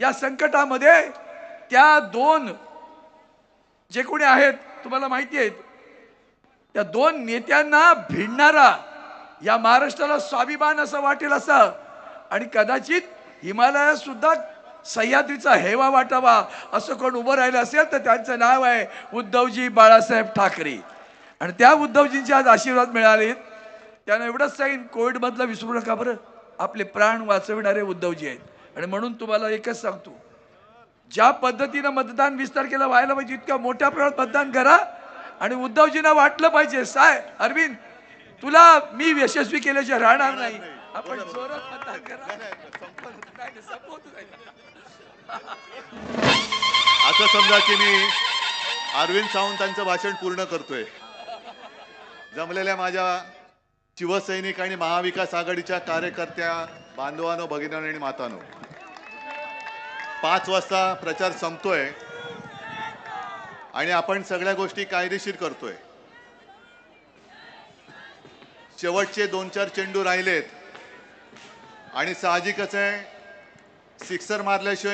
या संकटामध्ये त्या दोन जे कोणी आहेत तुम्हाला माहिती आहेत त्या दोन नेत्यांना भिडणारा या महाराष्ट्राला स्वाभिमान असं वाटेल असं. आणि कदाचित हिमालयात सुद्धा सह्याद्रीचा हेवा वाटावा असं कोण उभं राहिलं असेल तर त्यांचं नाव आहे उद्धवजी बाळासाहेब ठाकरे. आणि त्या उद्धवजींचे आज आशीर्वाद मिळाले. त्यांना एवढंच सांगेन कोविडमधलं विसरू नका बरं? आपले प्राण वाचविणारे उद्धवजी आहेत. आणि म्हणून तुम्हाला एकच सांगतो ज्या पद्धतीनं मतदान वीस तारखेला व्हायला पाहिजे इतक्या मोठ्या प्रमाणात मतदान करा आणि उद्धवजींना वाटलं पाहिजे साय अरविंद तुला मी यशस्वी केल्याशिवाय राहणार नाही. आपण जोरात मतदान करा. असं समजा की मी अरविंद सावंतांचं भाषण पूर्ण करतोय. जमलेल्या माझ्या शिवसैनिक आणि महाविकास आघाडीच्या कार्यकर्त्या बांधवानो भगिनीनो आणि मातानो पाच वाजता प्रचार संपतोय आणि आपण सगळ्या गोष्टी कायदेशीर करतोय. शेवटचे दोन चार चेंडू राहिलेत आणि साहजिकच आहे सिक्सर मारल्याशिवाय